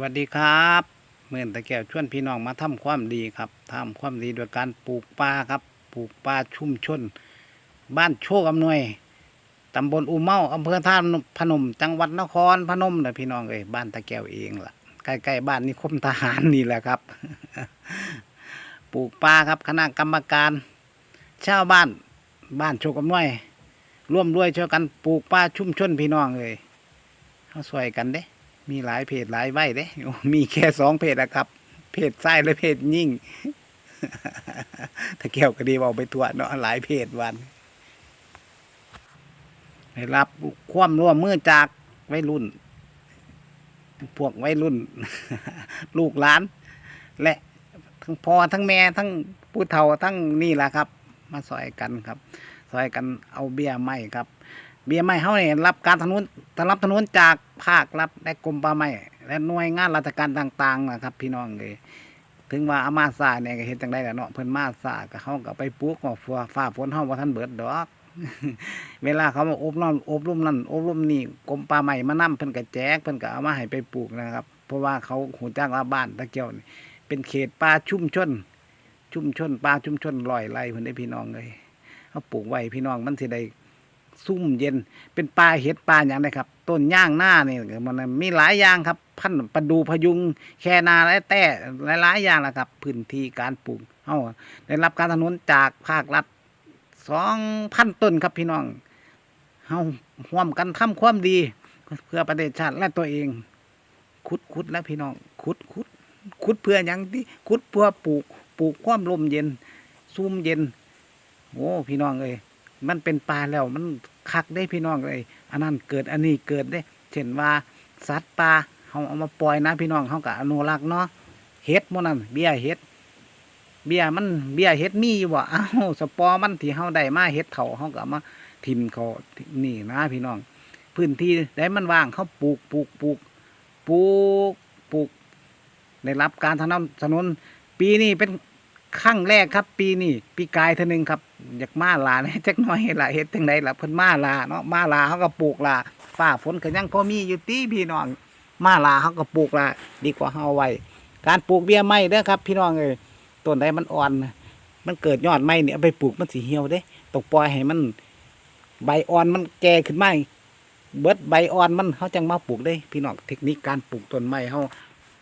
วัสดีครับเมื่อตะแก้วชวนพี่น้องมาทำความดีครับทำความดีโดยการปลูกป่าครับ ปลูกป่าชุ่มชน บ้านโชคอำนวยตำบลอุเมาอำเภอท่าพนม จังหวัดนครพนมนะพี่น้องเอ้ยบ้านตะแก้วเองล่ะใกล้ๆบ้านนิคมทหารนี่แหละครับ ปลูกป่าครับคณะกรรมการชาวบ้านบ้านโชคอำนวย ร่วมด้วยช่วยกันปลูกป่าชุ่มชนพี่น้องเอ้ยเขาสวยกันเด้ มีหลายเพจหลายใบเด้มีแค่สองเพจอะครับ เพจไส้และเพจยิ่ง ถ้าเกี่ยวก็ดีบอกไปทั่วเนาะหลายเพจวันได้รับความร่วมมือจากวัยรุ่น พวกวัยรุ่น ลูกหลาน และทั้งพ่อทั้งแม่ทั้งผู้เฒ่าทั้งนี่แหละครับ มาซอยกันครับซอยกันเอาเบี้ยไม้ครับ เบี้ยไม้เฮาเนี่ยรับการทนุนรับทนุนจากภาครัฐและกรมป่าไม้และหน่วยงานราชการต่างๆนะครับ พี่น้องเลยถึงว่าอามาซาเนี่ยก็เห็นจังได้แหละเนาะเพิ่นมาซาก็เฮาก็ไปปลูกก็ฟ้าฟ้าฝนเฮาบ่ทันเบิดดอก เวลาเขามาอบรมอบร่มนั่นอบร่มนี่กรมป่าไม้มานํเพิ่นก็แจกเพิ่นก็เอามาให้ไปปลูกนะครับ เพราะว่าเขาหูจ้างว่าบ้านตะเกียวนี่เป็นเขตป่าชุ่มชน ชุ่มชนป่าชุ่มชนลอยไร่เพิ่นได้พี่น้องเลยเขาปลูกไว้พี่น้องมันสิได้ ซุ่มเย็น เป็นปลาเห็ดปลาอย่างไรครับ ต้นย่างหน้านี่มันมีหลายอย่างครับ พันประดูพยุงแคนาและแต่หลายๆอย่างแหละครับ พื้นที่การปลูกเฮาได้รับการสนับสนุนจากภาครัฐสองพันต้นครับพี่น้องเฮาร่วมกันทำความดี เพื่อประเทศชาติและตัวเอง ขุดขุดแล้วพี่น้องขุดขุดขุดเพื่ออย่างที่ขุดเพื่อปลูกปลูกความลมเย็นซุ่มเย็น โอ้พี่น้องเอ้ย มันเป็นปลาแล้วมันคักได้พี่น้องเลยอันนั้นเกิดอันนี้เกิดได้เช่นว่าสัตว์ปลาเขาเอามาปล่อยนะพี่น้องเขาก็อนุรักษ์เนาะเห็ดมันนั่นเบี้ยเห็ดเบี้ยมันเบี้ยเห็ดมีอยู่บ่อ้าวสปอมันที่เขาได้มาเห็ดเขาเขาก็เอามาทิมเขานี่นะพี่น้อง พื้นที่ได้มันว่างเขาปลูกปลูกปลูกปลูกปลูกได้รับการสนับสนุนปีนี้เป็น ครั้งแรกครับ ปีนี้ปีกายเท่านึงครับ อยากมาลาเนี่ยจักหน้อยละเฮ็ดจังไดล่ะเพิ่นมาลาเนาะมาลาเขาก็ปลูกลาฟ้าฝนก็ยังพอมีอยู่ตีพี่น้องมาลาเขาก็ปลูกลาดีกว่าเฮาเอาไว้ การปลูกเบี้ยไม้เด้อครับ พี่น้องเอ้ยต้นใดมันอ่อน มันเกิดยอดไม้เนี่ยไปปลูกมันสิเหี่ยวเด้ตกปล่อยให้มัน ใบอ่อนมันแก่ขึ้นมาเบิดใบอ่อนมันเขาจังมาปลูกได้พี่น้องเทคนิคการปลูกต้นไม้เฮา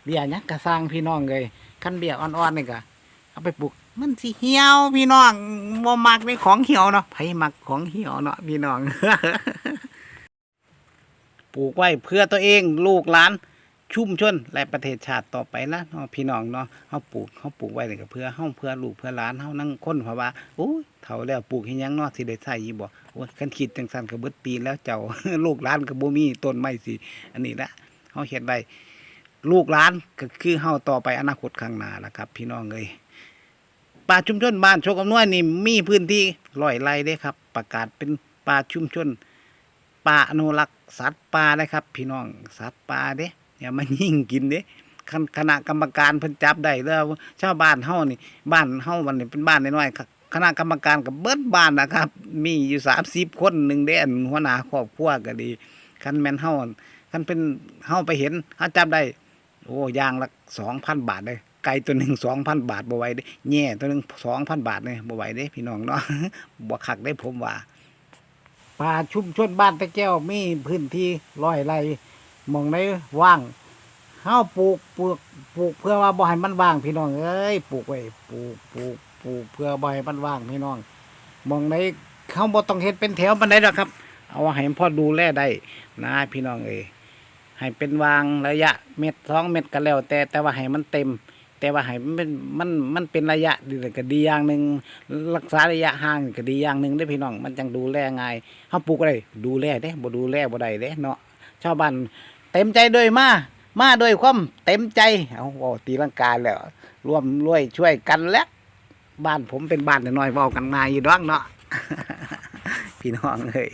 เบี้ยหยังกระสร้างพี่น้องเลยคันเบี้ยอ่อนๆนี่ก็ เอาไปปลูก มันสิเหี่ยวพี่น้องบ่มักในของเหี่ยวเนาะไผมักของเหี่ยวเนาะพี่น้อง ปลูกไว้เพื่อตัวเองลูกหลาน ชุ่มชนและประเทศชาติต่อไปนะเนาะพี่น้องเนาะเฮาปลูกเฮาปลูกไว้นี่ก็เพื่อเฮาเพื่อลูกเพื่อหลานเฮานั่งค้นเพราะว่าโอ้ยเฒ่าแล้วปลูกเฮ็ดหยังเนาะสิได้ใช้อีบ่โอ้ยคันคิดจังซั่นก็เบิดปีแล้วเจ้า ลูกหลานก็บ่มีต้นไม้สิอันนี้ละเฮาเฮ็ดไว้ ลูกหลานก็คือเฮาต่อไปอนาคตข้างหน้าล่ะครับ พี่น้องเอ้ยป่าชุมชนบ้านโชคอำนวยนี่มีพื้นที่ร้อยไร่เด้ครับ ประกาศเป็นป่าชุมชนป่าอนุรักษ์สัตว์ป่าเลยครับ พี่น้องสัตว์ป่าเด้อย่ามายิ่งกินเด้คณคณะกรรมการเพิ่นจับได้แล้วชาวบ้านเฮานี่ บ้านเฮาวันนี้เป็นบ้านน้อยๆครับคณะกรรมการกับเบิดบ้านนะครับ มีอยู่สามสิบคนหนึ่งเด้อันหัวหน้าครอบครัวก็ดีคันแมนเฮาคันเป็นเฮาไปเห็นเฮาจับได้ โอ้ยางละสองพันบาทเลยไก่ตัวหนึ่งสองพันบาทบ่ไหวเด้แง่ตัวหนึ่งสองพันบาทเลยบ่ไหวเด้ พี่น้องเนาะบ่คักได้ผมว่าป่าชุมชนบ้านตะแก้วมีพื้นที่ร้อยไร่มองไหนว่างเฮาปลูกปลูกปลูกเพื่อว่าบ่ให้มันว่าง พี่น้องเอ้ยปลูกไว้ปลูกปลูกปลูกเพื่อบ่ให้มันว่างพี่น้องมองไหนเฮาบ่ต้องเฮ็ดเป็นแถวปานใดดอกครับ เอาให้พอดูแลได้นะพี่น้องเอ้ย ให้เป็นวางระยะเม็ดสองเม็ดก็แล้ว แต่แต่ว่าให้มันเต็ม แต่ว่าให้มันมันมันเป็นระยะดีก็ดีอย่างหนึ่งรักษาระยะห่างก็ดีอย่างหนึ่งได้พี่น้อง มันจังดูแลง่ายเฮาปลูกอะไรดูแลเด้บ่ดูแลบ่ได้เด้เนาะชาวบ้านเต็มใจด้วยมามาด้วยความเต็มใจเอาว้าตีลังกายแล้วร่วมรวยช่วยกันแล้วบ้านผมเป็นบ้านน้อยๆเว้ากันมาอยู่ดอกเนาะพี่น้องเอ้ย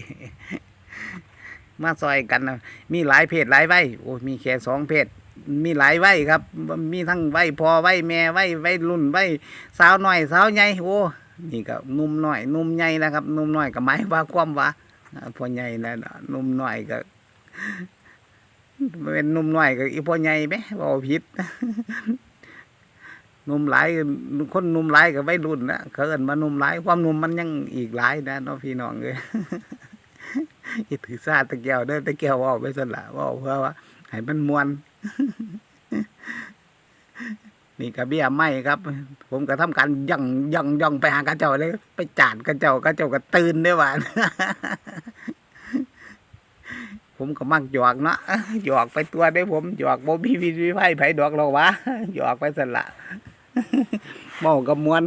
มาซอยกันนะมีหลายเพศหลายไว้โอ้มีแค่สองเพศมีหลายไว้ครับ มีทั้งไว้พอไว้แม่ไว้ไว้รุ่นไว้สาวหน่อยสาวใหญ่โอ้นี่ก็หนุ่มหน่อยหนุ่มใหญ่นะครับหนุ่มหน่อยก็หมายว่าความว่าพอใหญ่นะหนุ่มหน่อยก็เป็นหนุ่มหน้อยกับอีพ่อใหญ่ไหมบ่ผิดหนุ่มหลายคนหนุ่มหลายกับวัยรุ่นนะเขาเอิ้นมาหนุ่มหลายความหนุ่มมันยังอีกหลายนะเนาะพี่น้องเอ้ย อย่าถือซาตะแก้วเด้อตะแก้วว่าไปสละว่าเพื่อว่าให้มันมวนนี่กระเบี้ยไหมครับ ผมก็ทำการย่องย่องย่องไปหากระเจ้าเลยไปจานกระเจ้ากระเจ้าก็ตื่นได้หวานผมก็มักหยอกเนาะหยอกไปตัวได้ผมหยอกบ่มีวิวิไพ่ไผดอกหรอกวะหยอกไปสละเมากับมวน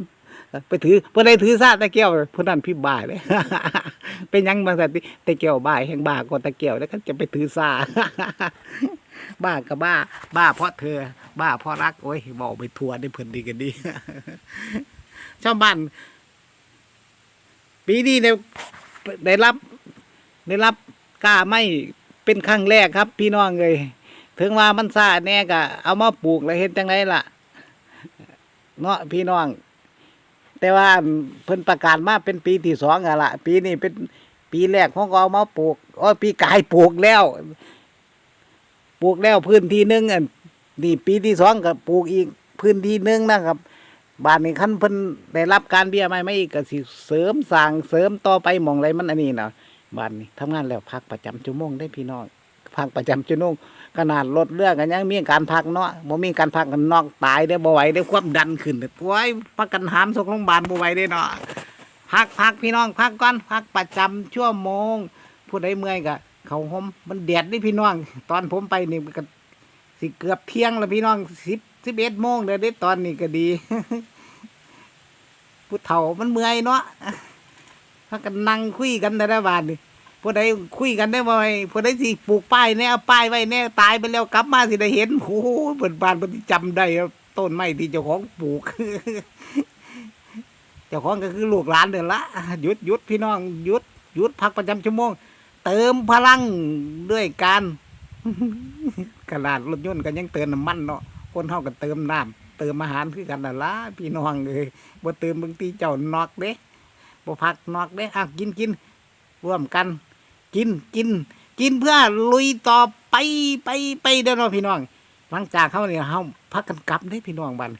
ไปถือเพื่อได้ถือซาตะเกียวเพื่อนั่นพี่บ่ายเลยเป็นยังบางสันติตะเกียวบ่ายแห่งบ่ากว่าตะเกียวแล้วก็จะไปถือซาบ้ากับบ้า บ้าเพราะเธอ บ้าเพราะรักโอ้ยบอกไปทัวร์ได้เพิ่นดีกันดีชาวบ้านปีนี้เนี่ยได้รับ ได้รับกล้าไม่เป็นครั้งแรกครับ พี่น้องเลยถึงว่ามันซาแน่ก็เอามาปลูกแล้วเห็นจังไดล่ะเนาะพี่น้อง แต่ว่าเพิ่นประกาศมาเป็นปีที่สองอะละปีนี้เป็นปีแรกของเอามาปลูกอ๋อปีกายปลูกแล้ว ปลูกแล้วพื้นที่หนึ่งอันนี่ปีที่สองก็ปลูกอีกพื้นที่หนึ่งนะครับบานนี้คันเพิ่นได้รับการเบี้ยไม่ไม่ก็สิเสริมสร้างเสริมต่อไปมองไรมันอันนี้เนาะบานนี้ทำงานแล้วพักประจำชั่วโมงได้พี่น้องพักประจำชั่วโมง ขนาดรถเรือกันยังมีการพักเนาะบ่มีการพักกันนอกตายได้บ่ไหวได้ความดันขึ้นเด้อโอ้ยพักกันหามส่งโรงพยาบาลบ่ไหวได้เนาะพักพักพี่น้องพักก่อนพักประจำชั่วโมงผู้ใดเมื่อยก็เขาห่มมันแดดนี่พี่น้อง ตอนผมไปนี่ก็สิเกือบเที่ยงแล้วพี่น้องสิบสิบเอ็ดโมงเดี๋ยได้ตอนนี้ก็ดีผู้เฒ่ามันเมื่อยเนาะพักกันนั่งคุยกันแต่ละบาทนี่ ผู้ใดคุยกันได้บ่ไอ้ผู้ใดสิปลูกป้ายแน่เอาป้ายไว้แน่ตายไปแล้วกลับมาสิได้เห็นโอ้โหเปิดบานเปิดจำได้ต้นไม้ที่เจ้าของปลูกเจ้าของก็คือลูกหลานเดินละหยุดหยุดพี่น้องหยุดหยุดพักประจำชั่วโมง เติมพลังด้วยการขนาดรถยนต์ก็ยังเติมน้ำมันเนาะคนเฮาก็เติมน้ำเติมอาหารคือกันน่ะละพี่น้องเอ้ยบ่เติมบางทีเจ้านอกเด้บ่พักนอกเด้อะกินกินร่วมกัน กินกิน กินเพื่อลุยต่อไปไปไปเด้อเนาะพี่น้อง หลังจากเขาเนี่ยเฮาพักกันกลับเด้พี่น้องบัด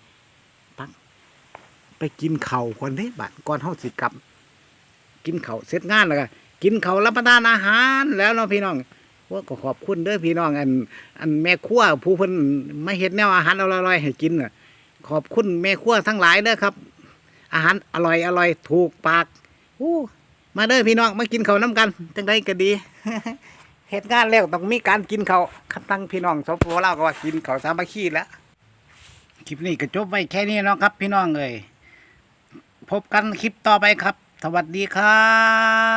พักไปกินเข้าก่อนเด้บัดก่อนเฮาสิกลับ กินเข้าเสร็จงานแล้วก็กินเข้ารับประทานอาหารแล้วเนาะพี่น้องว่าก็ขอบคุณเด้อพี่น้องอัน อันแม่ครัวผู้เพิ่นไม่เฮ็ดแนวอาหารอร่อยๆให้กินน่ะ ขอบคุณแม่ครัวทั้งหลายเด้อครับ อาหารอร่อยอร่อยถูกปากโอ้ มาเด้อพี่น้องมากินเขาน้ำกันจังไดก็ดีเฮ็ดงานแล้วต้องมีการกินเข้าคันตั้งพี่น้องสปเราก็ว่ากินเข้าสามัคคีแล้วคลิปนี้ก็จบไว้แค่นี้เนาะครับ พี่น้องเลยพบกันคลิปต่อไปครับ สวัสดีครับ